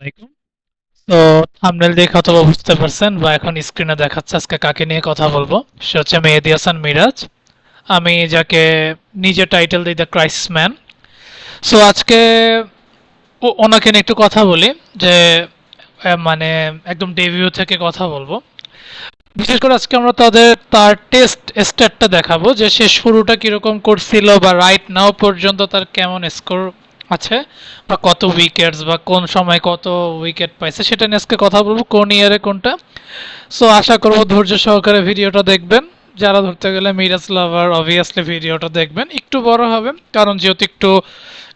আলাইকুম। তো থাম্বনেল দেখে অথবা বুঝতে পারছেন বা এখন স্ক্রিনে দেখাচ্ছে আজকে কাকে নিয়ে কথা বলব, সে হচ্ছে মেহেদি হাসান মিরাজ। আমি যাকে নিজে টাইটেল দিই দ্য ক্রাইসিস ম্যান সো আজকে ওনাকে নিয়ে একটু কথা বলি, যে মানে একদম ডেবিউ থেকে কথা বলব। বিশেষ করে আজকে আমরা তাদের, তার টেস্ট স্ট্যাটটা দেখাবো, যে সে শুরুটা কীরকম করছিল বা রাইট নাও পর্যন্ত তার কেমন স্কোর আছে বা কত উইকেটস বা কোন সময় কত উইকেট পাইছে সেটা নিয়ে আজকে কথা বলব, কোন ইয়ারে কোনটা। সো আশা করব ধৈর্য সহকারে ভিডিওটা দেখবেন। যারা ধরতে গেলে মিরাজ লাভার অবভিয়াসলি ভিডিওটা দেখবেন। একটু বড় হবে, কারণ যেহেতু একটু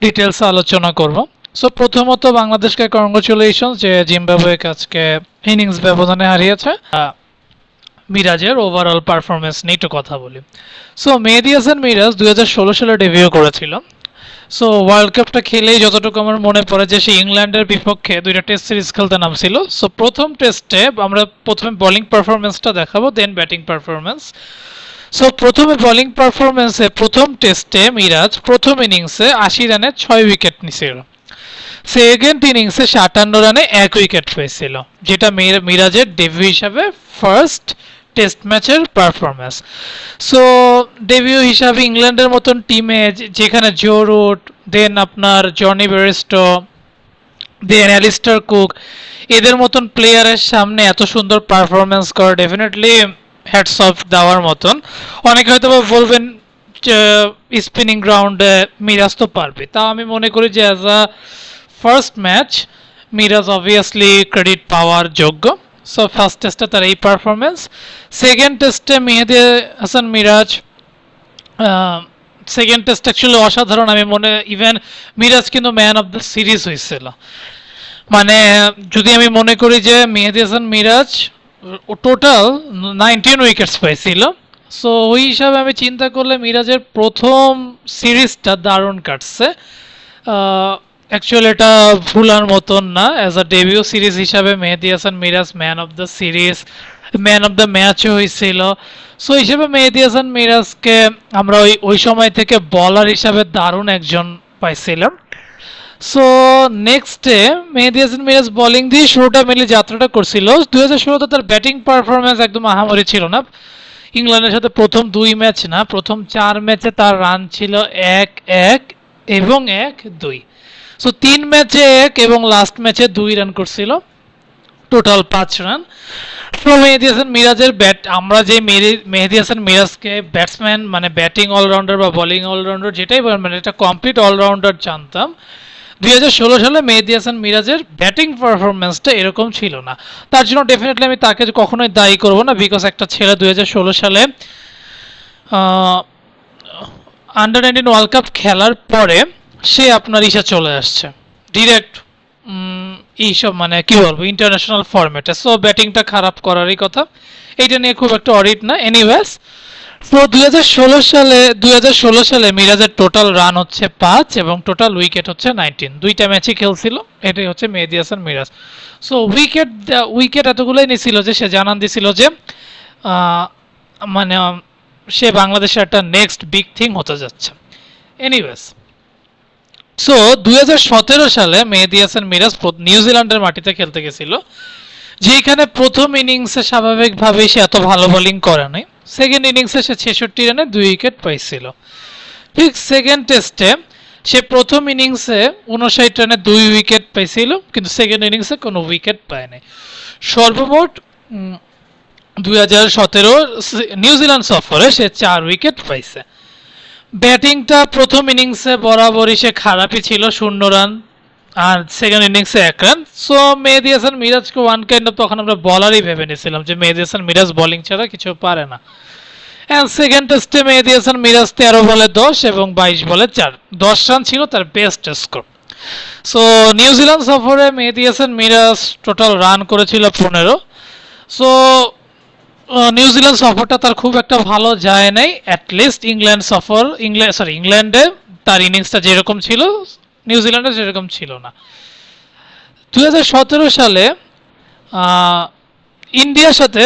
ডিটেলস আলোচনা করব। সো প্রথমত বাংলাদেশকে কংগ্রেচুলেশন যে জিম্বাবুয়েকে আজকে ইনিংস ব্যবধানে হারিয়েছে। মিরাজের ওভারঅল পারফরমেন্স নিয়ে একটু কথা বলি। সো মেহেদি হাসান মিরাজ দুই হাজার ষোলো সালে ডেবিউ করেছিল। সো ওয়ার্ল্ড কাপটা খেলেই যতটুকু আমার মনে পড়ে যে, সে ইংল্যান্ডের বিপক্ষে দুইটা টেস্ট সিরিজ খেলতে নামছিল। সো প্রথম টেস্টে আমরা প্রথমে বোলিং পারফরমেন্সটা দেখাবো দেন ব্যাটিং পারফরমেন্স সো প্রথমে বোলিং পারফরমেন্সে প্রথম টেস্টে মিরাজ প্রথম ইনিংসে আশি রানে ছয় উইকেট নিছিল। সেকেন্ড ইনিংসে সাতান্ন রানে এক উইকেট পেয়েছিল, যেটা মিরাজের ডেবিউ হিসাবে ফার্স্ট টেস্ট ম্যাচের পারফরমেন্স সো ডেবিউ হিসাবে ইংল্যান্ডের মতন টিমে যেখানে জো রুট দেন আপনার Jonny Bairstow then Alastair Cook এদের মতন প্লেয়ারের সামনে এত সুন্দর পারফরমেন্স করা ডেফিনেটলি হ্যাটস অফ দেওয়ার মতন। অনেকে হয়তো বলবেন স্পিনিং গ্রাউন্ডে মিরাজ তো পারবে। তা আমি মনে করি যে as a first match Miraz obviously credit পাওয়ার যোগ্য। সো ফার্স্ট টেস্টে তার এই পারফরমেন্স সেকেন্ড টেস্টে Mehedi Hasan Miraz second test actually অসাধারণ। আমি মনে ইভেন মিরাজ কিন্তু ম্যান অফ দ্য সিরিজ হয়েছিল মানে যদি আমি মনে করি যে Mehedi Hasan Miraz total nineteen wickets পাইছিল। সো ওই হিসাবে আমি চিন্তা করলে মিরাজের প্রথম সিরিজটা দারুণ কাটছে। অ্যাকচুয়ালি এটা ভুলার মতন না। অ্যাজ আ ডেবিউ সিরিজ হিসাবে Mehedi Hasan, Miraz man of the series man of the ম্যাচও হয়েছিল। সো হিসেবে মেহেদি হাসান, মিরাজকে আমরা ওই ওই সময় থেকে বলার হিসাবে দারুণ একজন পাইছিলাম। সো নেক্সটে মেহেদি হাসান, মিরাজ বোলিং দিয়ে শুরুটা মিলে যাত্রাটা করছিল। দুই হাজার ষোলোতে তার ব্যাটিং পারফরমেন্স একদম আহামরি ছিল না। ইংল্যান্ডের সাথে প্রথম দুই ম্যাচ না, প্রথম চার ম্যাচে তার রান ছিল এক এক এবং এক দুই সো তিন ম্যাচে এক এবং লাস্ট ম্যাচে দুই রান করছিল। টোটাল পাঁচ রান তো মেহেদি হাসান মিরাজের ব্যাট আমরা যে মেহেদি- হাসান মিরাজকে ব্যাটসম্যান মানে ব্যাটিং অলরাউন্ডার বা বোলিং অলরাউন্ডার যেটাই মানে এটা কমপ্লিট অলরাউন্ডার জানতাম। দুই হাজার ষোলো সালে মেহেদি হাসান মিরাজের ব্যাটিং পারফরমেন্সটা এরকম ছিল না। তার জন্য ডেফিনেটলি আমি তাকে কখনোই দায়ী করব না বিকজ একটা ছেলে দুই হাজার ষোলো সালে আন্ডার নাইনটিন ওয়ার্ল্ড কাপ খেলার পরে সে আপনার ইসে চলে আসছে। ডিরেক্ট এইসব মানে কি বলব ইন্টারন্যাশনাল ফরম্যাটে সো ব্যাটিংটা খারাপ করারই কথা। এইটা নিয়ে খুব একটা অডিট না। এনিওয়েজ তো দুই সালে, দুই হাজার ষোলো সালে মিরাজের টোটাল রান হচ্ছে পাঁচ এবং টোটাল উইকেট হচ্ছে নাইনটিন দুইটা ম্যাচই খেলছিল। এটাই হচ্ছে Mehedi Hasan, Miraz. So wicket wicket এতগুলোই নিছিল যে, সে জানান দিছিল যে মানে সে বাংলাদেশের একটা নেক্সট বিগ থিং হতে যাচ্ছে। এনিওয়েজ সো দুই হাজার সতেরো সালে মেহেদি হাসান মিরাজ নিউজিল্যান্ডের মাটিতে খেলতে গেছিল, যেখানে প্রথম ইনিংসে স্বাভাবিকভাবেই সে এত ভালো বোলিং করে নাই। সেকেন্ড ইনিংসে সে ছেষট্টি রানে দুই উইকেট পাইছিল। ঠিক সেকেন্ড টেস্টে সে প্রথম ইনিংসে উনষাট রানে দুই উইকেট পাইছিল, কিন্তু সেকেন্ড ইনিংসে কোনো উইকেট পায় নাই। সর্বমোট দুই হাজার সতেরো নিউজিল্যান্ড সফরে সে চার উইকেট পাইছে। ব্যাটিংটা প্রথম ইনিংসে বরাবরই সে খারাপই ছিল, শূন্য রান, আর সেকেন্ড ইনিংসে এক রান। সো মেহেদি হাসান, মিরাজকে ওয়ান কাইন্ড তখন আমরা বলারই ভেবে নিয়েছিলাম যে মেহেদি হাসান, মিরাজ বলিং ছাড়া কিছু পারে না। অ্যান্ড সেকেন্ড টেস্টে মেহেদি হাসান, মিরাজ তেরো বলে দশ এবং বাইশ বলে চার। দশ রান ছিল তার বেস্ট স্কোর সো নিউজিল্যান্ড সফরে মেহেদি হাসান, মিরাজ টোটাল রান করেছিল পনেরো। সো নিউজিল্যান্ড সফরটা তার খুব একটা ভালো যায় নাই। অ্যাটলিস্ট ইংল্যান্ড সফর ইংল্যান্ড সরি ইংল্যান্ডে তার ইনিংসটা যেরকম ছিল নিউজিল্যান্ডে সেরকম ছিল না। দু হাজার সতেরো সালে ইন্ডিয়ার সাথে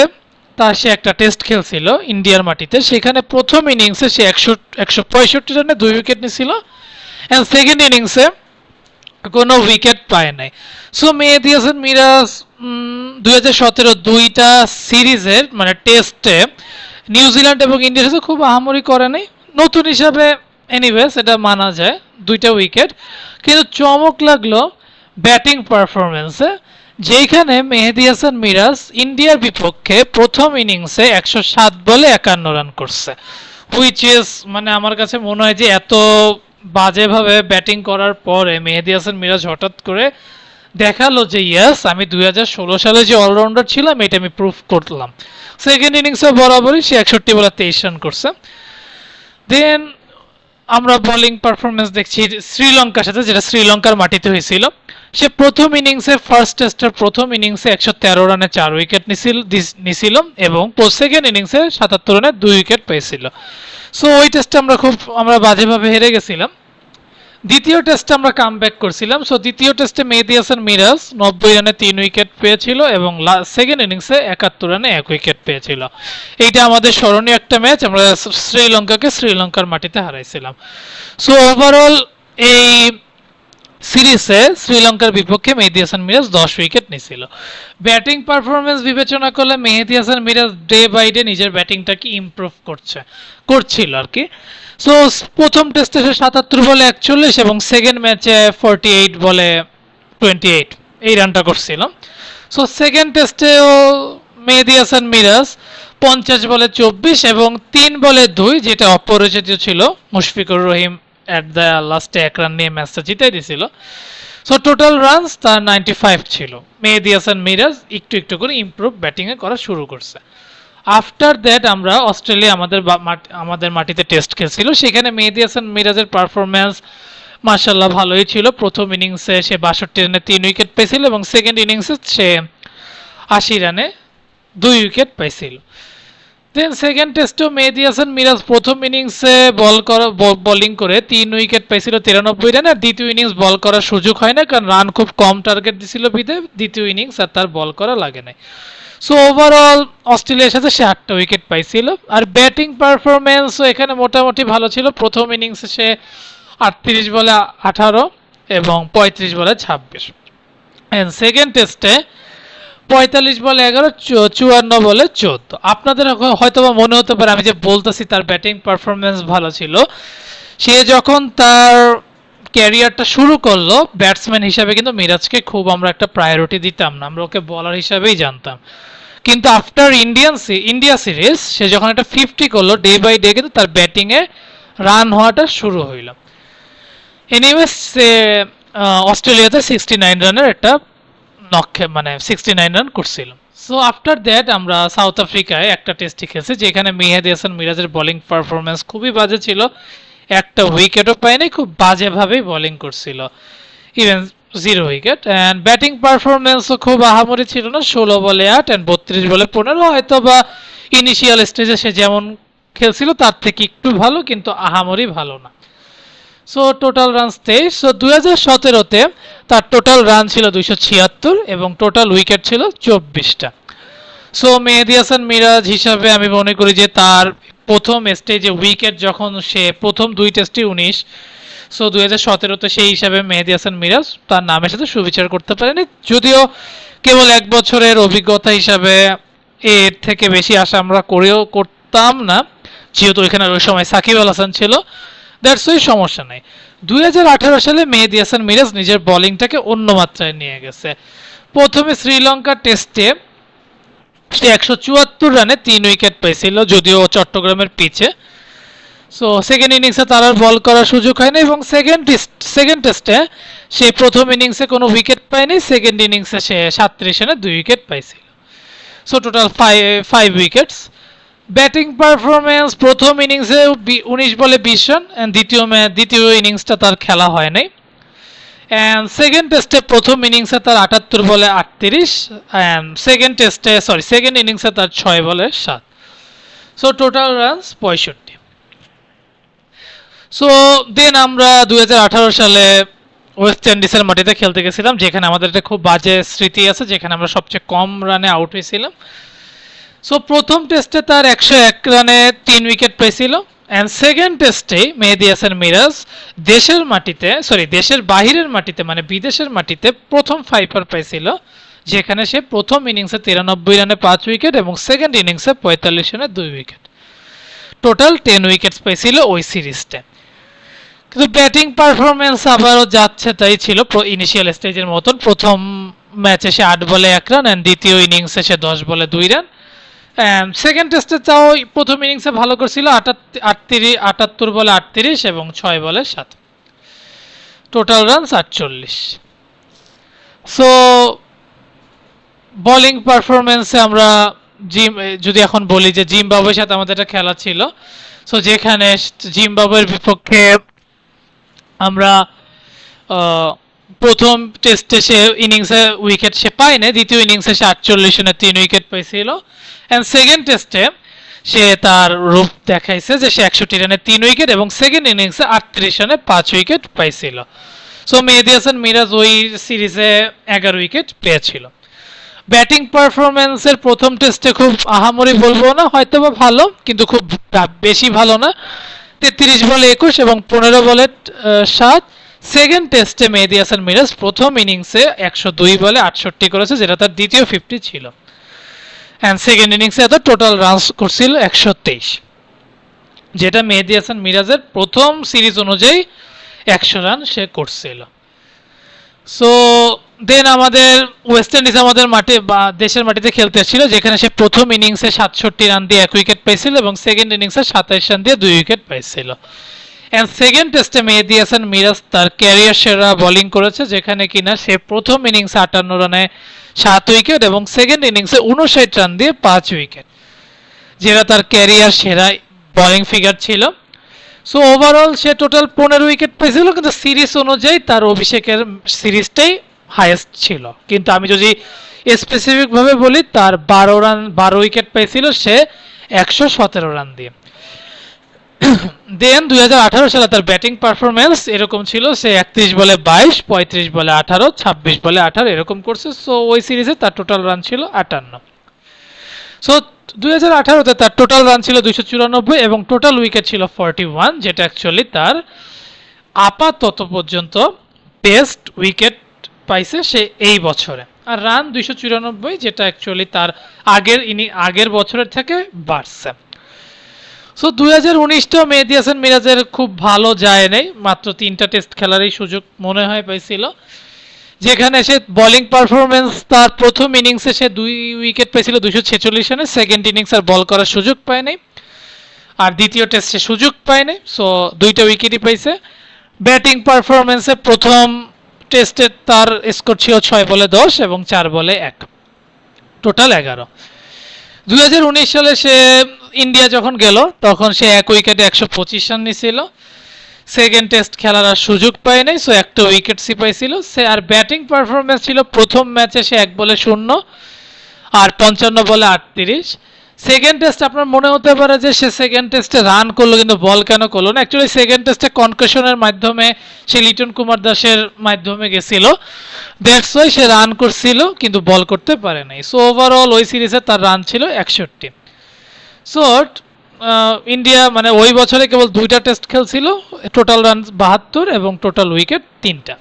তার সে একটা টেস্ট খেলছিল ইন্ডিয়ার মাটিতে। সেখানে প্রথম ইনিংসে সে একশো একশো পঁয়ষট্টি রানে দুই উইকেট নিয়েছিল অ্যান্ড সেকেন্ড ইনিংসে কোনো উইকেট পায় নাই। সো মেহেদি হাসান মিরাজ দুই হাজার দুইটা সিরিজের মানে টেস্টে নিউজিল্যান্ড এবং ইন্ডিয়ার সাথে খুব আহামরি করে নাই, নতুন হিসাবে এনিওয়েজ এটা মানা যায়, দুইটা উইকেট। কিন্তু চমক লাগল ব্যাটিং পারফরমেন্সে যেখানে মেহেদি হাসান মিরাজ ইন্ডিয়ার বিপক্ষে প্রথম ইনিংসে একশো সাত বলে একান্ন রান করছে। হুইচ ইজ মানে আমার কাছে মনে হয় যে এত বাজেভাবে ব্যাটিং করার পরে মেহেদি হাসান মিরাজ হঠাৎ করে দেখাল যে ইয়েস আমি দুই হাজার ষোলো সালে যে অলরাউন্ডার ছিলাম, এটা আমি প্রুফ করলাম। সেকেন্ড ইনিংসে বরাবরই সে একষট্টি বলে তেইশ রান করছে। দেন আমরা বোলিং পারফরমেন্স দেখছি শ্রীলঙ্কার সাথে, যেটা শ্রীলঙ্কার মাটিতে হয়েছিল। সে প্রথম ইনিংসে ফার্স্ট টেস্টের প্রথম ইনিংসে একশো তেরো রানে চার উইকেট নিছিল নিছিল এবং সেকেন্ড ইনিংসে সাতাত্তর রানে দুই উইকেট পেয়েছিল। সো ওই টেস্টে আমরা খুব, আমরা বাজেভাবে হেরে গেছিলাম। দ্বিতীয় টেস্টে আমরা কাম করছিলাম। সো দ্বিতীয় টেস্টে মেহেদি হাসান মিরাজ নব্বই রানে তিন উইকেট পেয়েছিল এবং সেকেন্ড ইনিংসে একাত্তর রানে এক উইকেট পেয়েছিল। এইটা আমাদের স্মরণীয় একটা ম্যাচ আমরা শ্রীলঙ্কাকে শ্রীলঙ্কার মাটিতে হারাইছিলাম। সো ওভারঅল এই সিরিজে শ্রীলঙ্কার বিপক্ষে মেহেদি হাসান মিরাজ দশ উইকেট নিছিল। ব্যাটিং পারফরমেন্স বিবেচনা করলে Mehedi Hasan Miraz day by day নিজের ব্যাটিংটাকে ইমপ্রুভ করছে, করছিল আর কি। সো প্রথম টেস্টে সে সাতাত্তর বলে একচল্লিশ এবং সেকেন্ড ম্যাচে ফোরটি এইট বলে টোয়েন্টি এইট এই রানটা করছিল। সো সেকেন্ড টেস্টেও মেহেদি হাসান মিরাজ পঞ্চাশ বলে চব্বিশ এবং তিন বলে দুই, যেটা অপরিচিত ছিল মুশফিকুর রহিম অ্যাট দ্য লাস্টে এক রান নিয়ে ম্যাচটা জিতাই দিছিল। সো টোটাল রানস তার নাইনটি ফাইভ ছিল মেহেদি মিরাজ একটু একটু করে ইমপ্রুভ ব্যাটিংয়ে করা শুরু করছে। আফটার দ্যাট আমরা অস্ট্রেলিয়া আমাদের আমাদের মাটিতে টেস্ট খেলছিল। সেখানে মেহেদি হাসান মিরাজের পারফরমেন্স মার্শাল্লাহ ভালোই ছিল। প্রথম ইনিংসে সে বাষট্টি রানে তিন উইকেট পেয়েছিল এবং সেকেন্ড ইনিংসে সে আশি রানে দুই উইকেট পাইছিল। দেন সেকেন্ড টেস্টেও মেহেদি মিরাজ প্রথম ইনিংসে বল করা বোলিং করে তিন উইকেট পাইছিল তিরানব্বই রান আর দ্বিতীয় ইনিংস বল করার সুযোগ হয় না, কারণ রান খুব কম টার্গেট দিছিল বিদে দ্বিতীয় ইনিংস আর তার বল করা লাগে নাই। সো ওভারঅল অস্ট্রেলিয়ার সাথে সে আটটা উইকেট পাইছিল, আর ব্যাটিং পারফরমেন্সও এখানে মোটামুটি ভালো ছিল। প্রথম ইনিংসে সে আটত্রিশ বলে আঠারো এবং পঁয়ত্রিশ বলে ছাব্বিশ। অ্যান্ড সেকেন্ড টেস্টে পঁয়তাল্লিশ বলে এগারো চুয়ান্ন বলে চোদ্দ। আপনাদের এখন হয়তোবা মনে হতে পারে, আমি যে বলতেছি তার ব্যাটিং পারফরমেন্স ভালো ছিল। সে যখন তার ক্যারিয়ারটা শুরু করল ব্যাটসম্যান হিসাবে কিন্তু মিরাজকে খুব আমরা একটা প্রায়োরিটি দিতাম না, আমরা ওকে বলার হিসাবেই জানতাম। কিন্তু আফটার ইন্ডিয়ান ইন্ডিয়া সিরিজ সে যখন একটা ফিফটি করল ডে বাই ডে কিন্তু তার ব্যাটিংয়ে রান হওয়াটা শুরু হইল। এনিওয়েজ সে অস্ট্রেলিয়াতে সিক্সটি নাইন রানের একটা নক্ষে মানে সিক্সটি নাইন রান করছিল সো আফটার দ্যাট আমরা সাউথ আফ্রিকায় একটা টেস্টে খেলছি, যেখানে মেহেদি হাসান মিরাজের বোলিং পারফরমেন্স খুবই বাজে ছিল। একটা উইকেটও পায়নি, খুব বাজেভাবেই বোলিং করছিল। Even zero wicket and batting পারফরমেন্সও খুব আহামরি ছিল না, ষোলো বলে আট অ্যান্ড বত্রিশ বলে পনেরো। হয়তো বা ইনিশিয়াল স্টেজে সে যেমন খেলছিল, তার থেকে একটু ভালো, কিন্তু আহামরি ভালো না। সো টোটাল রানস তেইশ। সো দুই হাজার সতেরোতে তার টোটাল রান ছিল দুইশো ছিয়াত্তর এবং টোটাল উইকেট ছিল চব্বিশটা। সো মেহেদি হাসান মিরাজ হিসাবে আমি মনে করি যে তার প্রথম স্টেজে উইকেট যখন সে প্রথম দুই টেস্টে উনিশ। সো দুই হাজার সতেরোতে সেই হিসাবে মেহেদি হাসান মিরাজ তার নামের সাথে সুবিচার করতে পারেনি। যদিও কেবল এক বছরের অভিজ্ঞতা হিসাবে এর থেকে বেশি আশা আমরা করেও করতাম না। যেহেতু এখানে ওই সময় সাকিব আল হাসান ছিল। দ্যাটস ওই সমস্যা নাই। দুই সালে মেহেদি হাসান মিরাজ নিজের বোলিংটাকে অন্য মাত্রায় নিয়ে গেছে। প্রথমে শ্রীলঙ্কা টেস্টে একশো চুয়াত্তর রানে তিন উইকেট পেয়েছিল যদিও চট্টগ্রামের পিচে সো সেকেন্ড ইনিংসে তার আর বল করার সুযোগ হয়নি এবং সেকেন্ড সেকেন্ড টেস্টে সে প্রথম ইনিংসে কোনো উইকেট পায়নি সেকেন্ড ইনিংসে সে সাতত্রিশ রানে দুই উইকেট পাইছিল। So total five five wickets batting performance প্রথম ইনিংসে উনিশ বলে বিশ রান দ্বিতীয় ম্যাচ দ্বিতীয় ইনিংসটা তার খেলা হয় নাই। অ্যান্ড সেকেন্ড টেস্টে প্রথম ইনিংসে তার আটাত্তর বলে আটত্রিশ অ্যান্ড সেকেন্ড টেস্টে সরি সেকেন্ড ইনিংসে তার ছয় বলে সাত। সো টোটাল রানস পঁয়ষট্টি। সো দেন আমরা দুই হাজার আঠারো সালে ওয়েস্ট ইন্ডিজের মাটিতে খেলতে গেছিলাম, যেখানে আমাদের একটা খুব বাজে স্মৃতি আছে, যেখানে আমরা সবচেয়ে কম রানে আউট হয়েছিলাম। সো প্রথম টেস্টে তার একশো এক রানে তিন উইকেট পেয়েছিল অ্যান্ড সেকেন্ড টেস্টে মেহেদি হাসান মিরাজ দেশের মাটিতে সরি দেশের বাহিরের মাটিতে মানে বিদেশের মাটিতে প্রথম ফাইপার পেয়েছিল যেখানে সে প্রথম ইনিংসে তিরানব্বই রানে পাঁচ উইকেট এবং সেকেন্ড ইনিংসে পঁয়তাল্লিশ রানে দুই উইকেট টোটাল টেন উইকেটস পেয়েছিল ওই সিরিজটা কিন্তু ব্যাটিং পারফরমেন্স আবারও যাচ্ছে, তাই ছিল ইনিশিয়াল স্টেজের মতন। প্রথম ম্যাচে সে আট বলে এক রান অ্যান্ড দ্বিতীয় ইনিংসে সে দশ বলে দুই রান সেকেন্ড টেস্টে তাও প্রথম ইনিংসে ভালো করছিল আটত্রিশ, আটাত্তর বলে আটত্রিশ এবং ছয় বলে সাত। টোটাল রানস আটচল্লিশ। সো বোলিং পারফরমেন্সে আমরা জিম যদি এখন বলি যে জিম্বাবুয়ের সাথে আমাদের একটা খেলা ছিল সো যেখানে জিম্বাবুয়ের বিপক্ষে আমরা প্রথম টেস্টে সে ইনিংসে উইকেট সে পায় না দ্বিতীয় ইনিংসে সে আটচল্লিশ রানে তিন উইকেট পেয়েছিল অ্যান্ড সেকেন্ড টেস্টে সে তার রূপ দেখাইছে যে সে একষট্টি রানে তিন উইকেট এবং সেকেন্ড ইনিংসে আটত্রিশ রানে পাঁচ উইকেট পাইছিল। সো মেহেদি হাসান মিরাজ ওই সিরিজে এগারো উইকেট পেয়েছিল ব্যাটিং পারফরমেন্সের প্রথম টেস্টে খুব আহামরি বলব না হয়তো বা ভালো, কিন্তু খুব বেশি ভালো না। তেত্রিশ বলে একুশ এবং পনেরো বলে সাত। সেকেন্ড টেস্টে মেহেদি হাসান মিরাজ প্রথম ইনিংসে একশো দুই বলে আটষট্টি করেছে, যেটা তার দ্বিতীয় ফিফটি ছিল। অ্যান্ড সেকেন্ড ইনিংসে এত টোটাল রানস করছিল একশো তেইশ। যেটা মেহেদি হাসান মিরাজের প্রথম সিরিজ অনুযায়ী একশো রান সে করছিল। সো দেন আমাদের ওয়েস্ট ইন্ডিজ আমাদের মাঠে বা দেশের মাটিতে খেলতে এসেছিল, যেখানে সে প্রথম ইনিংসে সাতষট্টি রান দিয়ে এক উইকেট পেয়েছিল এবং সেকেন্ড ইনিংসে সাতাইশ রান দিয়ে দুই উইকেট পেয়েছিল অ্যান্ড সেকেন্ড টেস্টে মেহেদি হাসান মিরাজ তার ক্যারিয়ার সেরা বোলিং করেছে, যেখানে কিনা সে প্রথম ইনিংসে আটান্ন রানে সাত উইকেট এবং সেকেন্ড ইনিংসে উনষাট রান দিয়ে পাঁচ উইকেট যেটা তার ক্যারিয়ার সেরা বোলিং ফিগার ছিল। সো ওভারঅল সে টোটাল পনেরো উইকেট পেয়েছিল, কিন্তু সিরিজ অনুযায়ী তার অভিষেকের সিরিজটাই হায়েস্ট ছিল। কিন্তু আমি যদি স্পেসিফিক ভাবে বলি, তার বারো রান, বারো উইকেট পেয়েছিল সে একশো সতেরো রান দিয়ে। দেন দুই হাজার আঠারো সালে তার ব্যাটিং পারফরমেন্স এরকম ছিল, সে একত্রিশ বলে বাইশ, পঁয়ত্রিশ বলে আঠারো, ছাব্বিশ বলে আঠারো, এরকম করছে। সো ওই সিরিজে তার টোটাল রান ছিল আটান্ন। সো দুই হাজার আঠারোতে তার টোটাল রান ছিল দুইশো চুরানব্বই এবং টোটাল উইকেট ছিল ফর্টি ওয়ান যেটা অ্যাকচুয়ালি তার আপাতত পর্যন্ত বেস্ট উইকেট পাইছে সে এই বছরে। আর রান দুইশো চুরানব্বই, যেটা অ্যাকচুয়ালি তার আগের, ইনি আগের বছরের থেকে বাড়ছে। সো দুই হাজার উনিশটাও মেহেদি হাসান মিরাজের খুব ভালো যায় নাই। মাত্র তিনটা টেস্ট খেলারই সুযোগ মনে হয় পাইছিল। যেখানে সে বোলিং পারফরমেন্স তার প্রথম ইনিংসে সে দুই উইকেট পেয়েছিল দুশো ছেচল্লিশ রানে। সেকেন্ড ইনিংস আর বল করার সুযোগ পায় নাই। আর দ্বিতীয় টেস্টে সুযোগ পায় নাই। সো দুইটা উইকেটই পাইছে। ব্যাটিং পারফরমেন্সে প্রথম টেস্টে তার স্কোর ছিল ছয় বলে দশ এবং চার বলে এক। টোটাল এগারো। দুই সালে সে ইন্ডিয়া যখন গেল, তখন সে এক উইকেটে একশো পঁচিশ রান নিয়েছিল সেকেন্ড টেস্ট খেলার আর সুযোগ পায় নাই সো একটা উইকেট সিপাইছিল সে আর ব্যাটিং পারফরমেন্স ছিল, প্রথম ম্যাচে সে এক বলে শূন্য, আর পঞ্চান্ন বলে আটত্রিশ। সেকেন্ড টেস্ট আপনার মনে হতে পারে যে সে সেকেন্ড টেস্টে রান করল, কিন্তু বল কেন করল না? অ্যাকচুয়ালি সেকেন্ড টেস্টে কনকেশনের মাধ্যমে সে লিটন কুমার দাসের মাধ্যমে গেছিল। দ্যাটস ওয়াই সে রান করছিল, কিন্তু বল করতে পারে নাই। সো ওভারঅল ওই সিরিজে তার রান ছিল একষট্টি। সো ইন্ডিয়া মানে ওই বছরে কেবল দুইটা টেস্ট খেলছিল টোটাল রান বাহাত্তর এবং টোটাল উইকেট তিনটা।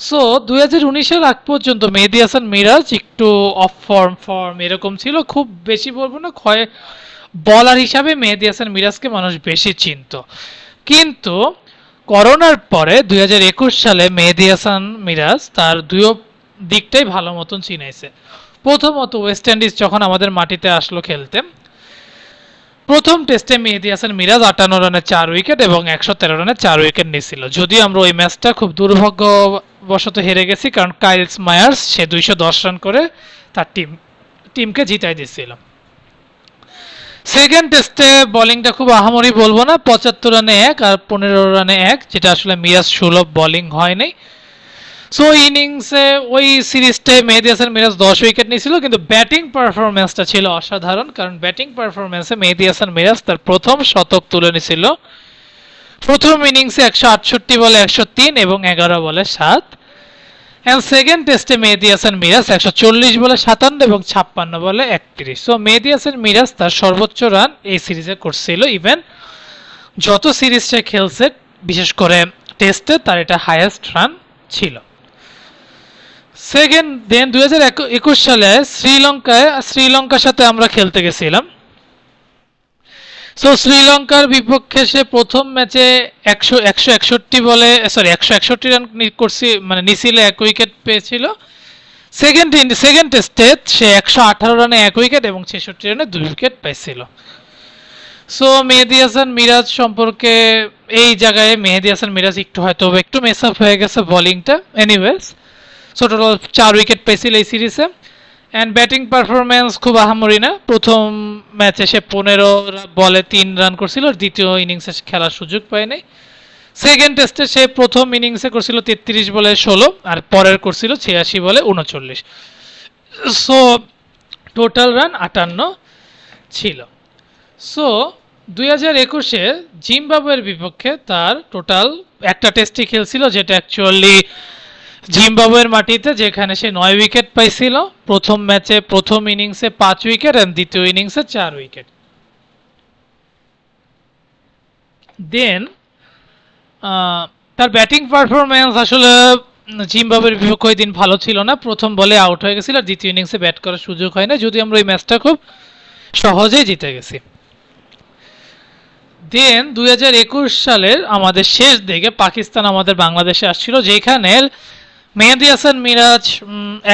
সো দুই হাজার উনিশের আগ পর্যন্ত মেহেদি হাসান মিরাজ একটু অফ ফর্ম ফর্ম এরকম ছিল। খুব বেশি বলব না, ক্ষয় বলার হিসাবে মেহেদি হাসান মিরাজকে মানুষ বেশি চিনত। কিন্তু করোনার পরে দুই হাজার একুশ সালে মেহেদি হাসান মিরাজ তার দুই দিকটাই ভালো মতন চিনাইছে। প্রথমত ওয়েস্ট ইন্ডিজ যখন আমাদের মাটিতে আসলো খেলতে, প্রথম টেস্টে মেহেদি হাসান মিরাজ আটান্ন রানে চার উইকেট এবং একশো তেরো রানে চার উইকেট নিয়েছিল যদিও আমরা ওই ম্যাচটা খুব দুর্ভাগ্যবশত হেরে গেছি, কারণ কাইলস মায়ার্স, সে দুইশো দশ রান করে তার টিম, টিমকে জিতাই দিয়েছিল। সেকেন্ড টেস্টে বোলিংটা খুব আহামরি বলব না, পঁচাত্তর রানে এক আর পনেরো রানে এক, যেটা আসলে মিরাজ সুলভ বোলিং হয় নাই। সো ইনিংসে ওই সিরিজটায় মেহেদি হাসান মিরাজ দশ উইকেট নিয়েছিল, কিন্তু ব্যাটিং পারফরমেন্সটা ছিল অসাধারণ, কারণ ব্যাটিং পারফরমেন্সে মেহেদি হাসান মিরাজ তার প্রথম শতক তুলে নিয়েছিল। প্রথম ইনিংসে একশো আটষট্টি বলে একশো তিন এবং এগারো বলে সাত। অ্যান্ড সেকেন্ড টেস্টে মেহেদি হাসান মিরাজ একশো চল্লিশ বলে সাতান্ন এবং ছাপ্পান্ন বলে একত্রিশ। সো মেহেদি হাসান মিরাজ তার সর্বোচ্চ রান এই সিরিজে করছিল। ইভেন যত সিরিজ সে খেলছে, বিশেষ করে টেস্টে তার এটা হাইয়েস্ট রান ছিল। সেকেন্ড দেন দুই হাজার একুশ সালে শ্রীলঙ্কায়, শ্রীলঙ্কার সাথে আমরা খেলতে গেছিলাম। সো শ্রীলঙ্কার বিপক্ষে সে প্রথম ম্যাচে একশো একশো একষট্টি বলে সরি একশো একষট্টি রান করছি মানে নিছিলে এক উইকেট পেয়েছিল। সেকেন্ড সেকেন্ড টেস্টে সে একশো আঠারো রানে এক উইকেট এবং ছেষট্টি রানে দুই উইকেট পাইছিল। সো মেহেদি হাসান মিরাজ সম্পর্কে এই জায়গায় মেহেদি হাসান মিরাজ একটু হয়তো, একটু মেস আপ হয়ে গেছে বোলিংটা এনিওয়েজ সো টোটাল চার উইকেট পেয়েছিল এই সিরিজে অ্যান্ড ব্যাটিং পারফরমেন্স খুব আহামরি না। প্রথম ম্যাচে সে পনেরো বলে তিন রান করছিল দ্বিতীয় ইনিংসে খেলার সুযোগ পায়নি সেকেন্ড টেস্টে সে প্রথম ইনিংসে করছিল তেত্রিশ বলে ষোলো, আর পরের করছিল ছিয়াশি বলে উনচল্লিশ। সো টোটাল রান আটান্ন ছিল। সো দুই হাজার একুশে জিম্বাবুয়ের বিপক্ষে তার টোটাল একটা টেস্টই খেলছিল, যেটা অ্যাকচুয়ালি জিম্বাবুয়ের মাটিতে, যেখানে সে নয় উইকেট পাইছিল, প্রথম ম্যাচে প্রথম ইনিংসে পাঁচ উইকেট এবং দ্বিতীয় ইনিংসে চার উইকেট। দেন তার ব্যাটিং পারফরমেন্স আসলে জিম্বাবুয়ের বিপক্ষে দিন ভালো ছিল না। প্রথম বলে আউট হয়ে গেছিল, আর দ্বিতীয় ইনিংসে ব্যাট করার সুযোগ হয় না যদি আমরা ওই ম্যাচটা খুব সহজেই জিতে গেছি। দেন দুই হাজার একুশ সালের আমাদের শেষ দিকে পাকিস্তান আমাদের বাংলাদেশে আসছিল, যেখানে মেহেদি হাসান, মিরাজ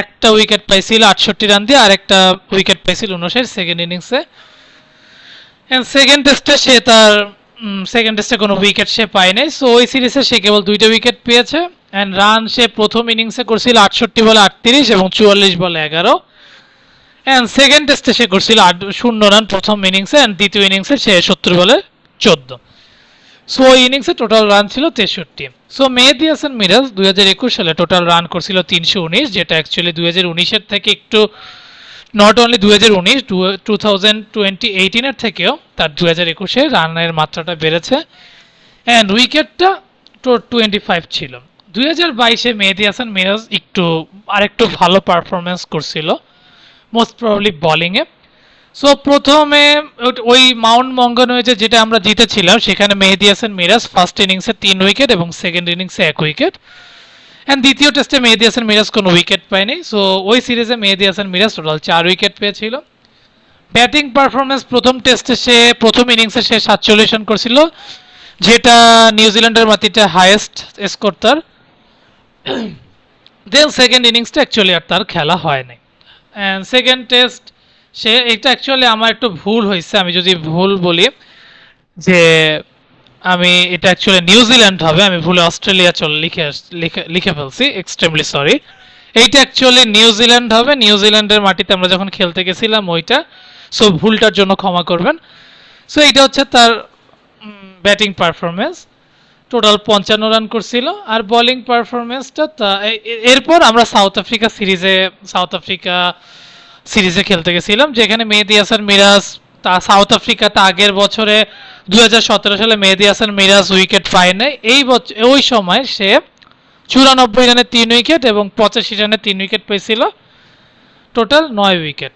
একটা উইকেট পাইছিল আটষট্টি রান দিয়ে আর একটা উইকেট পাইছিল উনষাট সেকেন্ড ইনিংসে সেকেন্ড টেস্টে সে তার সেকেন্ড টেস্টে কোনো উইকেট সে পায় নাই। সো ওই সিরিজে সে কেবল দুইটা উইকেট পেয়েছে। অ্যান্ড রান সে প্রথম ইনিংসে করছিল আটষট্টি বলে আটত্রিশ এবং চুয়াল্লিশ বলে এগারো। অ্যান্ড সেকেন্ড টেস্টে সে করছিল আট, শূন্য রান প্রথম ইনিংসে অ্যান্ড দ্বিতীয় ইনিংসে সে সত্তর বলে চোদ্দ। সো ইনিংসে টোটাল রান ছিল তেষট্টি। সো মেহেদি হাসান মিরাজ দুই হাজার একুশ সালে টোটাল রান করছিল তিনশো উনিশ, যেটা অ্যাকচুয়ালি দুই হাজার উনিশের থেকে একটু নট অনলি দুই হাজার উনিশ টু থাউজেন্ড টোয়েন্টি এইটিনের থেকেও তার দুই হাজার একুশে রানের মাত্রাটা বেড়েছে। অ্যান্ড উইকেটটা টোয়েন্টি ফাইভ ছিল। দুই হাজার বাইশে মেহেদি হাসান মিরাজ একটু, আরেকটু ভালো পারফরমেন্স করছিল মোস্ট প্রবলি বোলিংয়ে সো প্রথমে ওই মাউন্ট মঙ্গন মঙ্গনওয়েজে যেটা আমরা জিতেছিলাম, সেখানে মেহেদি হাসান মিরাজ ফার্স্ট ইনিংসে তিন উইকেট এবং সেকেন্ড ইনিংসে এক উইকেট অ্যান্ড দ্বিতীয় টেস্টে মেহেদি হাসান মিরাজ কোনো উইকেট পায়নি। সো ওই সিরিজে মেহেদি হাসান মিরাজ টোটাল চার উইকেট পেয়েছিল। ব্যাটিং পারফরমেন্স প্রথম টেস্টে সে প্রথম ইনিংসে সে সাতচল্লিশ রান করছিল, যেটা নিউজিল্যান্ডের মাটিতে হাইয়েস্ট স্কোর তার। দেন সেকেন্ড ইনিংসটা অ্যাকচুয়ালি আর তার খেলা হয়নি। অ্যান্ড সেকেন্ড টেস্ট সে, এটা অ্যাকচুয়ালি আমার একটু ভুল হয়েছে, আমি যদি ভুল বলি, যে আমি, এটা অ্যাকচুয়ালি নিউজিল্যান্ড হবে, আমি ভুলে অস্ট্রেলিয়া চল, লিখে লিখে- ফেলছি এক্সট্রিমলি সরি এইটা অ্যাকচুয়ালি নিউজিল্যান্ড হবে নিউজিল্যান্ডের মাটিতে আমরা যখন খেলতে গেছিলাম ওইটা সো ভুলটার জন্য ক্ষমা করবেন। সো এইটা হচ্ছে তার ব্যাটিং পারফরমেন্স টোটাল পঞ্চান্ন রান করছিল, আর বোলিং পারফরমেন্সটা এরপর আমরা সাউথ আফ্রিকা সিরিজে সাউথ আফ্রিকা সিরিজে খেলতে গেছিলাম, যেখানে মেহেদি হাসান মিরাজ, তা সাউথ আফ্রিকাতে আগের বছরে দুই সালে মেহেদি হাসান মিরাজ উইকেট পায় এই বছর ওই সময় সে চুরানব্বই রানে তিন উইকেট এবং পঁচাশি রানে তিন উইকেট পেয়েছিল। টোটাল নয় উইকেট।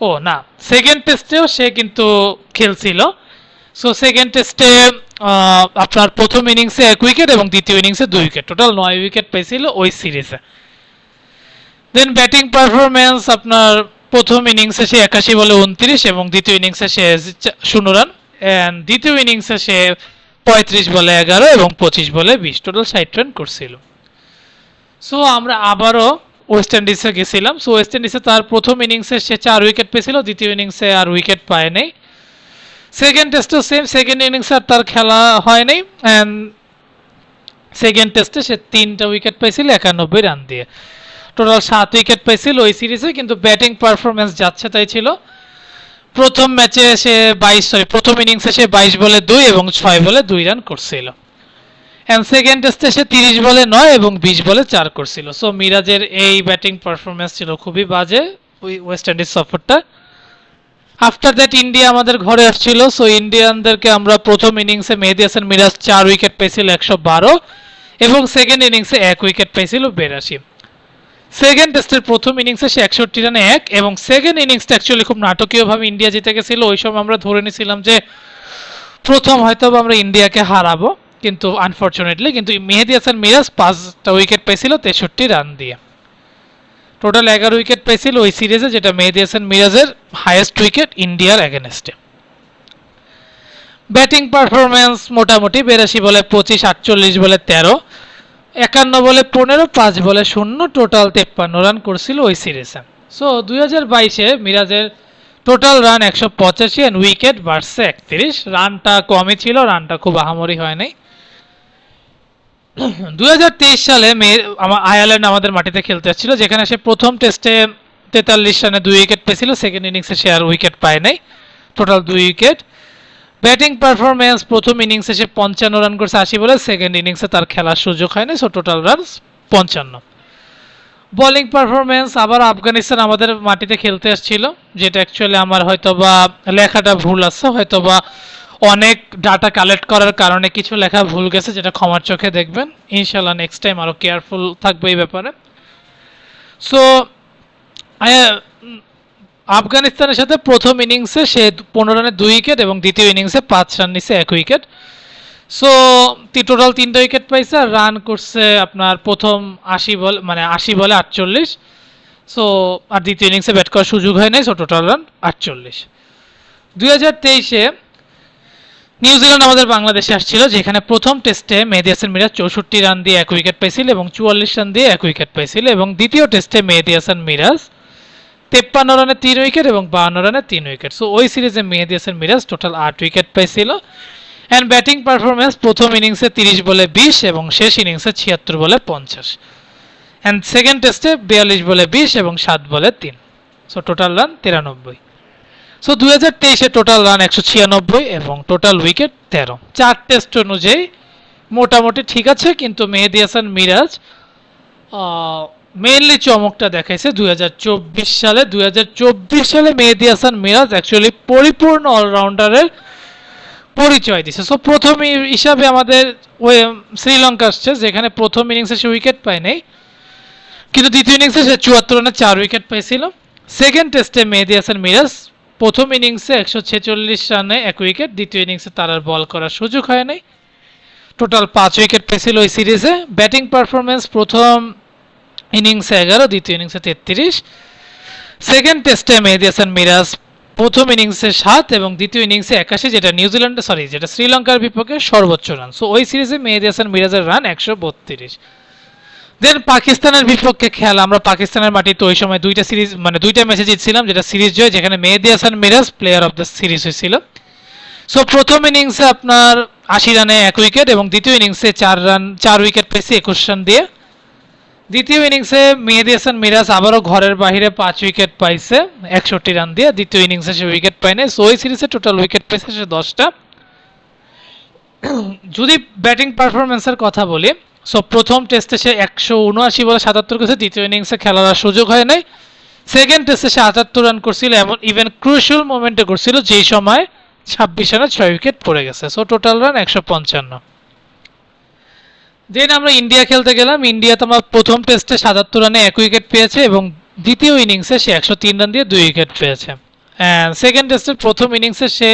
ও, না সেকেন্ড টেস্টেও সে কিন্তু খেলছিল। সো সেকেন্ড টেস্টে আপনার প্রথম ইনিংসে এক উইকেট এবং দ্বিতীয় ইনিংসে দুই উইকেট। টোটাল নয় উইকেট পেয়েছিল ওই সিরিজে। দেন ব্যাটিং পারফরমেন্স আপনার প্রথম ইনিংসে সে একাশি বলে উনত্রিশ এবং দ্বিতীয় ইনিংসে সে শূন্য রান অ্যান্ড দ্বিতীয় ইনিংসে সে পঁয়ত্রিশ বলে এগারো এবং পঁচিশ বলে বিশ। টোটাল ষাট রান করছিল। সো আমরা আবারও ওয়েস্ট ইন্ডিজে গেছিলাম। সো ওয়েস্ট ইন্ডিজে তার প্রথম ইনিংসে সে চার উইকেট পেয়েছিল, দ্বিতীয় ইনিংসে আর উইকেট পায় নাই। সেকেন্ড টেস্টও সেম সেকেন্ড ইনিংসে আর তার খেলা হয় নাই অ্যান্ড সেকেন্ড টেস্টে সে তিনটা উইকেট পেয়েছিল, একানব্বই রান দিয়ে। টোটাল সাত উইকেট পেয়েছিল ওই সিরিজে, কিন্তু ব্যাটিং পারফরমেন্স যাচ্ছে তাই ছিল। প্রথম ম্যাচে সে বাইশ সরি প্রথম ইনিংসে সে বাইশ বলে দুই এবং ছয় বলে দুই রান করছিল। অ্যান্ড সেকেন্ড টেস্টে সে তিরিশ বলে নয় এবং বিশ বলে চার করছিল। সো মিরাজের এই ব্যাটিং পারফরমেন্স ছিল খুবই বাজে ওই ওয়েস্ট ইন্ডিজ সফরটা আফটার দ্যাট ইন্ডিয়া আমাদের ঘরে আসছিল। সো ইন্ডিয়ানদেরকে আমরা প্রথম ইনিংসে মেহেদি হাসান মিরাজ চার উইকেট পেয়েছিল একশো বারো এবং সেকেন্ড ইনিংসে এক উইকেট পেয়েছিল বেরাশি। সেকেন্ড টেস্টের প্রথম ইনিংসে সে একষট্টি রানে এক, এবং সেকেন্ড ইনিংসটা অ্যাকচুয়ালি খুব নাটকীয়ভাবে ইন্ডিয়া জিতে গেছিল ওই সময় আমরা ধরে নিয়েছিলাম যে প্রথম হয়তো আমরা ইন্ডিয়াকে হারাবো, কিন্তু আনফরচুনেটলি কিন্তু মেহেদি হাসান মিরাজ পাঁচটা উইকেট পেয়েছিল তেষট্টি রান দিয়ে। টোটাল এগারো উইকেট পেয়েছিল ওই সিরিজে যেটা মেহেদি হাসান মিরাজের হায়েস্ট উইকেট ইন্ডিয়ার এগেনস্টে ব্যাটিং পারফরমেন্স মোটামুটি বিরাশি বলে পঁচিশ, আটচল্লিশ বলে তেরো। একান্ন বলে পনেরো, পাঁচ বলে শূন্য টোটাল তেপ্পান্ন রান করছিল ওই সিরিজে সো দুই হাজার বাইশে মিরাজের টোটাল রান একশো পঁচাশি অ্যান্ড উইকেট বাড়ছে একত্রিশ। রানটা কমই ছিল রানটা খুব আহামরি হয় নাই দুই হাজার তেইশ সালে মে আমার আয়ারল্যান্ড আমাদের মাটিতে খেলতে আসছিল যেখানে সে প্রথম টেস্টে তেতাল্লিশ রানে দুই উইকেট পেয়েছিল সেকেন্ড ইনিংসে সে আর উইকেট পায় নাই টোটাল দুই উইকেট ব্যাটিং পারফরমেন্স প্রথম ইনিংসে সে পঞ্চান্ন রান করছে আশি বলে, সেকেন্ড ইনিংসে তার খেলার সুযোগ হয়নি সো টোটাল রান পঞ্চান্ন। বোলিং পারফরমেন্স আবার আফগানিস্তান আমাদের মাটিতে খেলতে আসছিল যেটা অ্যাকচুয়ালি আমার হয়তো বা লেখাটা ভুল আছে হয়তো বা অনেক ডাটা কালেক্ট করার কারণে কিছু লেখা ভুল গেছে, যেটা ক্ষমার চোখে দেখবেন। ইনশাল্লাহ নেক্সট টাইম আরও কেয়ারফুল থাকবে এই ব্যাপারে। সো আফগানিস্তানের সাথে প্রথম ইনিংসে সে পনেরো রানে দুই উইকেট এবং দ্বিতীয় ইনিংসে পাঁচ রান নিছে, এক উইকেট। সো টোটাল তিনটা উইকেট পাইছে আর রান করছে আপনার প্রথম আশি বল মানে আশি বলে আটচল্লিশ। সো আর দ্বিতীয় ইনিংসে ব্যাট করার সুযোগ হয় নাই সো টোটাল রান আটচল্লিশ। দুই হাজার তেইশে নিউজিল্যান্ড আমাদের বাংলাদেশে আসছিল, যেখানে প্রথম টেস্টে মেহেদি হাসান মিরাজ চৌষট্টি রান দিয়ে এক উইকেট পেয়েছিল এবং চুয়াল্লিশ রান দিয়ে এক উইকেট পেয়েছিল এবং দ্বিতীয় টেস্টে মেহেদি হাসান মিরাজ তেপ্পান্ন রানে তিন উইকেট এবং বাহান্ন রানে তিন উইকেট। সো ওই সিরিজে মেহেদি হাসান মিরাজ টোটাল আট উইকেট পেয়েছিল অ্যান্ড ব্যাটিং পারফরমেন্স প্রথম ইনিংসে তিরিশ বলে বিশ এবং শেষ ইনিংসে ছিয়াত্তর বলে পঞ্চাশ। অ্যান্ড সেকেন্ড টেস্টে বিয়াল্লিশ বলে বিশ এবং সাত বলে তিন। সো টোটাল রান তিরানব্বই। সো দুই হাজার তেইশে টোটাল রান একশো ছিয়ানব্বই এবং টোটাল উইকেট তেরো। চার টেস্ট অনুযায়ী মোটামুটি ঠিক আছে, কিন্তু মেহেদি হাসান মিরাজ মেইনলি চমকটা দেখাইছে দু হাজার চব্বিশ সালে। দু হাজার চব্বিশ সালে মেহেদি হাসান মিরাজ অ্যাকচুয়ালি পরিপূর্ণ অলরাউন্ডারের পরিচয় দিছে। সো প্রথম হিসাবে আমাদের ওই শ্রীলঙ্কা আসছে, যেখানে প্রথম ইনিংসে সে উইকেট পায় নাই। কিন্তু দ্বিতীয় ইনিংসে সে চুয়াত্তর রানে চার উইকেট পেয়েছিল সেকেন্ড টেস্টে মেহেদি হাসান মিরাজ প্রথম ইনিংসে একশো ছেচল্লিশ রানে এক উইকেট দ্বিতীয় ইনিংসে তার আর বল করার সুযোগ হয় নাই। টোটাল পাঁচ উইকেট পেয়েছিল ওই সিরিজে ব্যাটিং পারফরমেন্স প্রথম ইনিংসে এগারো, দ্বিতীয় ইনিংসে তেত্রিশ। সেকেন্ড টেস্টে মেহেদি হাসান মিরাজ প্রথম ইনিংসে সাত এবং দ্বিতীয় ইনিংসে একাশি, যেটা নিউজিল্যান্ডে সরি যেটা শ্রীলঙ্কার বিপক্ষে সর্বোচ্চ রান সো ওই সিরিজে মেহেদি হাসান মিরাজের রান একশো বত্রিশ। দেন পাকিস্তানের বিপক্ষে খেলা, আমরা পাকিস্তানের মাটিতে ওই সময় দুইটা সিরিজ মানে দুইটা ম্যাচে জিতছিলাম, যেটা সিরিজ জয়, যেখানে Mehedi Hasan Miraz player of the series হয়েছিল। সো প্রথম ইনিংসে আপনার আশি রানে এক উইকেট এবং দ্বিতীয় ইনিংসে চার রান চার উইকেট পেয়েছে একুশ রান দিয়ে। দ্বিতীয় ইনিংসে মেহেদি হাসান মিরাজ আবারও ঘরের বাইরে পাঁচ উইকেট পাইছে, একষট্টি রান দিয়ে দ্বিতীয় ইনিংসে সে উইকেট পায় নাই। সো ওই সিরিজে টোটাল উইকেট পেয়েছে সে দশটা। যদি ব্যাটিং পারফরমেন্সের কথা বলি সো প্রথম টেস্টে সে একশো উনআশি বলে সাতাত্তর করেছে, দ্বিতীয় ইনিংসে খেলার সুযোগ হয় নাই। সেকেন্ড টেস্টে সে আটাত্তর রান করছিল, এমন ইভেন ক্রুশিয়াল মোমেন্টে করছিল, যেই সময় ছাব্বিশ রানে ছয় উইকেট পড়ে গেছে। সো টোটাল রান একশো পঞ্চান্ন। দেন আমরা ইন্ডিয়া খেলতে গেলাম। ইন্ডিয়া তোমার প্রথম টেস্টে সাতাত্তর রানে এক উইকেট পেয়েছে এবং দ্বিতীয় ইনিংসে সে একশো তিন রান দিয়ে দুই উইকেট পেয়েছে। সেকেন্ড টেস্টের প্রথম ইনিংসে সে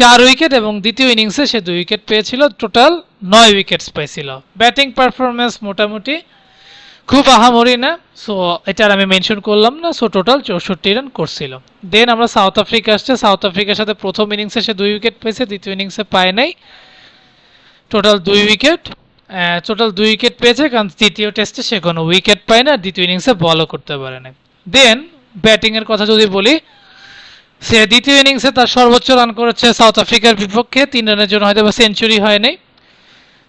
চার উইকেট এবং দ্বিতীয় ইনিংসে সে দুই উইকেট পেয়েছিল। টোটাল নয় উইকেটস পেয়েছিল ব্যাটিং পারফরমেন্স মোটামুটি খুব আহামরি না। সো এটার আমি মেনশন করলাম না। সো টোটাল চৌষট্টি রান করছিল। দেন আমরা সাউথ আফ্রিকা আসছে। সাউথ আফ্রিকার সাথে প্রথম ইনিংসে সে দুই উইকেট পেয়েছে, দ্বিতীয় ইনিংসে পায় নাই। টোটাল দুই উইকেট। টোটাল দুই উইকেট পেয়েছে, কারণ তৃতীয় টেস্টে সে কোনো উইকেট পায় না, দ্বিতীয় ইনিংসে বলও করতে পারে না। দেন ব্যাটিংয়ের কথা যদি বলি, সে দ্বিতীয় ইনিংসে তার সর্বোচ্চ রান করেছে সাউথ আফ্রিকার বিপক্ষে, তিন রানের জন্য হয়তো বা সেঞ্চুরি হয়নি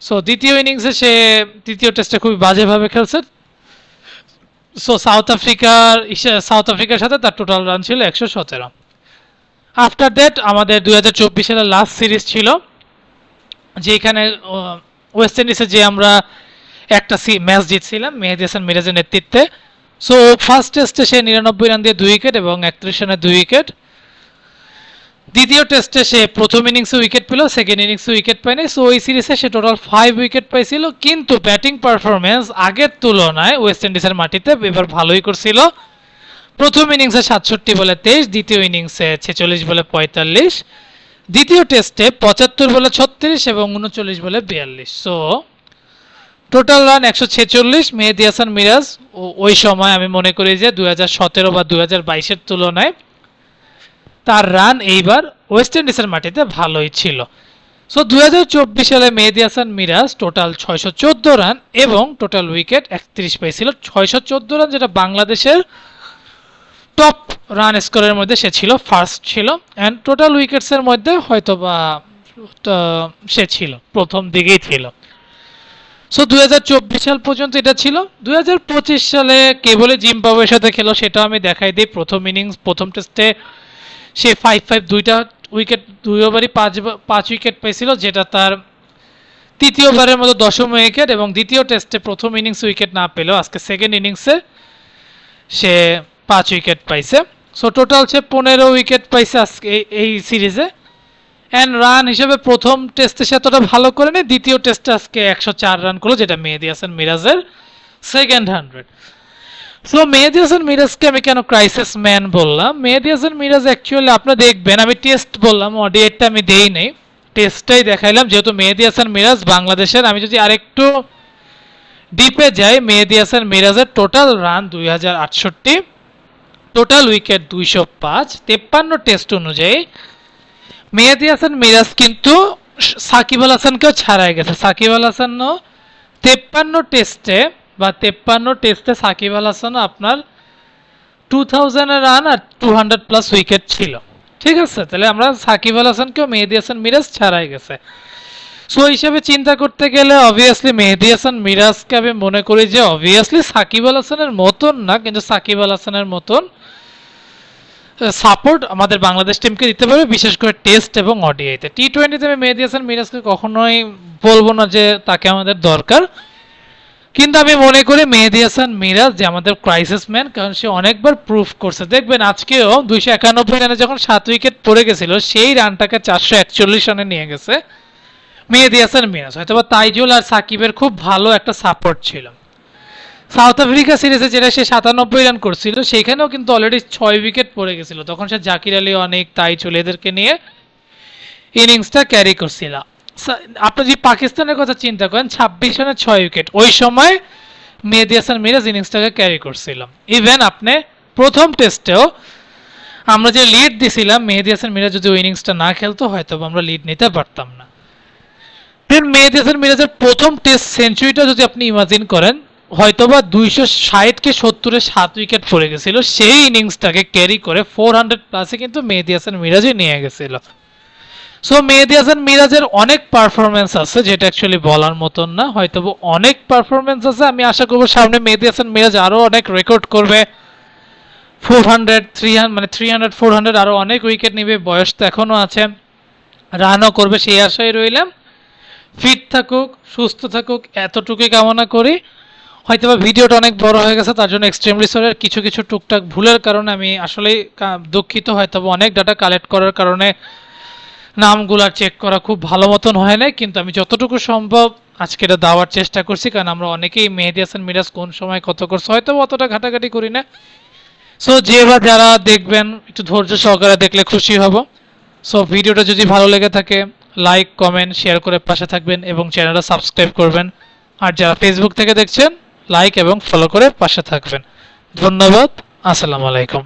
সো দ্বিতীয় ইনিংসে সে তৃতীয় টেস্টে খুবই বাজেভাবে খেলছে। সো সাউথ আফ্রিকার সাউথ আফ্রিকার সাথে তার টোটাল রান ছিল একশো সতেরো। আফটার দ্যাট আমাদের দুই হাজার চব্বিশ সালের লাস্ট সিরিজ ছিল, যেখানে ওয়েস্ট ইন্ডিজে যে আমরা একটা ম্যাচ জিতছিলাম, মেহেদি হাসান মিরাজের নেতৃত্বে। সো ফার্স্ট টেস্টে সে নিরানব্বই রান দিয়ে দুই উইকেট এবং একত্রিশ রানে দুই উইকেট দ্বিতীয় টেস্টে সে প্রথম ইনিংসে উইকেট পেল সেকেন্ড ইনিংসে উইকেট পায়নি। সো ওই সিরিজে সে টোটাল ফাইভ উইকেট পাইছিল। কিন্তু ব্যাটিং পারফরমেন্স আগের তুলনায় ওয়েস্ট ইন্ডিজের মাটিতে এবার ভালোই করছিল। প্রথম ইনিংসে সাতষট্টি বলে তেইশ, দ্বিতীয় ইনিংসে ছেচল্লিশ বলে পঁয়তাল্লিশ। দ্বিতীয় টেস্টে পঁচাত্তর বলে ছত্রিশ এবং উনচল্লিশ বলে বিয়াল্লিশ। সো টোটাল রান একশো ছেচল্লিশ, মেহেদি হাসান, মিরাজ। ওই সময় আমি মনে করি যে দুই হাজার সতেরো বা দুই হাজার বাইশের তুলনায় তার রান এইবার ওয়েস্ট ইন্ডিজের মাটিতে ভালোই ছিল। সো দুই হাজার চব্বিশ সালে মেহেদি হাসান, মিরাজ টোটাল ছয়শো চোদ্দ রান এবং টোটাল উইকেট একত্রিশ পেয়েছিল। ছয়শো চোদ্দ রান যেটা বাংলাদেশের টপ রান স্কোরের মধ্যে সে ছিল ফার্স্ট ছিল অ্যান্ড টোটাল উইকেটসের মধ্যে হয়তো বা সে ছিল, প্রথম দিকেই ছিল। সো দুই সাল পর্যন্ত এটা ছিল। দু হাজার পঁচিশ সালে কেবলে জিম্বাবুয়ের সাথে খেলো, সেটা আমি দেখাই দিই। প্রথম ইনিংস প্রথম টেস্টে সে ফাইভ ফাইভ দুইটা উইকেট দুই ওভারই পাঁচ পাঁচ উইকেট পেয়েছিল, যেটা তার তৃতীয়বারের মতো দশম উইকেট এবং দ্বিতীয় টেস্টে প্রথম ইনিংস উইকেট না পেলেও আজকে সেকেন্ড ইনিংসে সে পাঁচ উইকেট পাইছে। সো টোটাল সে পনেরো উইকেট পাইছে আজকে এই- সিরিজে। অ্যান্ড রান হিসেবে প্রথম টেস্টে সে এতটা ভালো করে নেই দ্বিতীয় টেস্টে আজকে একশো চার রান করল, যেটা মেহেদি হাসান মিরাজের second hundred so Mehedi Hasan মিরাজকে আমি কেন ক্রাইসিস ম্যান বললাম? মেহেদি হাসান মিরাজ অ্যাকচুয়ালি আপনারা দেখবেন, আমি টেস্ট বললাম অডিয়েটটা আমি দেই নেই। টেস্টটাই দেখাইলাম, যেহেতু মেহেদি হাসান মিরাজ বাংলাদেশের, আমি যদি আরেকটু ডিপে যাই, মেহেদি হাসান মিরাজের টোটাল রান দুই হাজার আটষট্টি। টোটাল উইকেট দুইশো পাঁচ, তেপ্পান্ন টেস্ট অনুযায়ী। মেহেদি হাসান মিরাজ কিন্তু সাকিব আল হাসানকেও ছাড়াই গেছে। সাকিব আল হাসানও তেপ্পান্ন টেস্টে বা তেপ্পান্ন টেস্টে সাকিব আল হাসান আপনার টু থাউজেন্ডের রান আর টু হান্ড্রেড প্লাস উইকেট ছিল। ঠিক আছে? তাহলে আমরা সাকিব আল হাসানকেও মেহেদি হাসান মিরাজ ছাড়াই গেছে। সো হিসাবে চিন্তা করতে গেলে অবভিয়াসলি মেহেদি হাসান মিরাজকে আমি মনে করি যে অবভিয়াসলি সাকিব আল হাসানের মতন না, কিন্তু সাকিব আল হাসানের মতন সাপোর্ট আমাদের বাংলাদেশ টিমকে দিতে পারবে, বিশেষ করে টেস্ট এবং ওডিআইতে টি টোয়েন্টিতে আমি মেহেদি হাসান মিরাজকে, কখনোই বলব না যে তাকে আমাদের দরকার। কিন্তু আমি মনে করি মেহেদি হাসান মিরাজ, যে আমাদের ক্রাইসিস ম্যান কারণ সে অনেকবার প্রুফ করছে। দেখবেন আজকেও দুইশো একানব্বই রানে যখন সাত উইকেট পড়ে গেছিল, সেই রানটাকে চারশো একচল্লিশ রানে নিয়ে গেছে মেহেদি হাসান মিরাজ। হয়তো তাইজুল আর সাকিবের খুব ভালো একটা সাপোর্ট ছিল। সাউথ আফ্রিকা সিরিজে যেটা সে সাতানব্বই রান করছিল, সেখানেও কিন্তু অলরেডি ছয় উইকেট পড়ে গেছিল। তখন সে জাকির আলী অনেক তাইজুল এদেরকে নিয়ে ইনিংসটা ক্যারি করছিল। আপনি যদি পাকিস্তানের কথা চিন্তা করেন, ছাব্বিশ রানে ছয় উইকেট ওই সময় মেহেদি হাসান মিরাজ ইনিংসটাকে ক্যারি করছিল। ইভেন আপনি প্রথম টেস্টেও আমরা যে লিড দিছিলাম, মেহেদি হাসান মিরাজ যদি ওই ইনিংসটা না খেলতো, হয়তো আমরা লিড নিতে পারতাম না। মেহেদি হাসান মিরাজের প্রথম টেস্ট সেঞ্চুরিটা যদি আপনি ইমাজিন করেন হয়তোবা দুইশো ষাটকে সত্তরে সাত উইকেট পড়ে গেছিল, সেই ইনিংসটাকে ক্যারি করে ফোর হান্ড্রেড প্লাসে কিন্তু মেহেদি হাসান মিরাজই নিয়ে গেছিল। সো মেহেদি হাসান মিরাজের অনেক পারফরমেন্স আছে, যেটা অ্যাকচুয়ালি বলার মতন না। হয়তোবা অনেক পারফরমেন্স আছে, আমি আশা করব সামনে মেহেদি হাসান মিরাজ আরও অনেক রেকর্ড করবে। ফোর হান্ড্রেড থ্রি মানে থ্রি হান্ড্রেড ফোর হান্ড্রেড আরও অনেক উইকেট নিবে, বয়স তো এখনও আছে। রানও করবে, সেই আশায় রইলাম। ফিট থাকুক, সুস্থ থাকুক, এতটুকুই কামনা করি। হয়তোবা ভিডিওটা অনেক বড় হয়ে গেছে, তার জন্য এক্সট্রিমলি সরি কিছু কিছু টুকটাক ভুলের কারণে আমি আসলেই দুঃখিত, হয়তোবা অনেক ডাটা কালেক্ট করার কারণে নামগুলা চেক করা খুব ভালো মতন হয় নাই, কিন্তু আমি যতটুকু সম্ভব আজকে এটা দেওয়ার চেষ্টা করছি, কারণ আমরা অনেকেই মেহেদি হাসান মিরাজ কোন সময় কত করছে হয়তো বা অতটা ঘাটাঘাটি করি না। সো যে বা যারা দেখবেন, একটু ধৈর্য সহকারে দেখলে খুশি হব। সো ভিডিওটা যদি ভালো লেগে থাকে লাইক কমেন্ট শেয়ার করে পাশে থাকবেন এবং চ্যানেলটা সাবস্ক্রাইব করবেন। আর যারা ফেসবুক থেকে দেখছেন লাইক এবং ফলো করে পাশে থাকবেন। ধন্যবাদ আসসালামু আলাইকুম।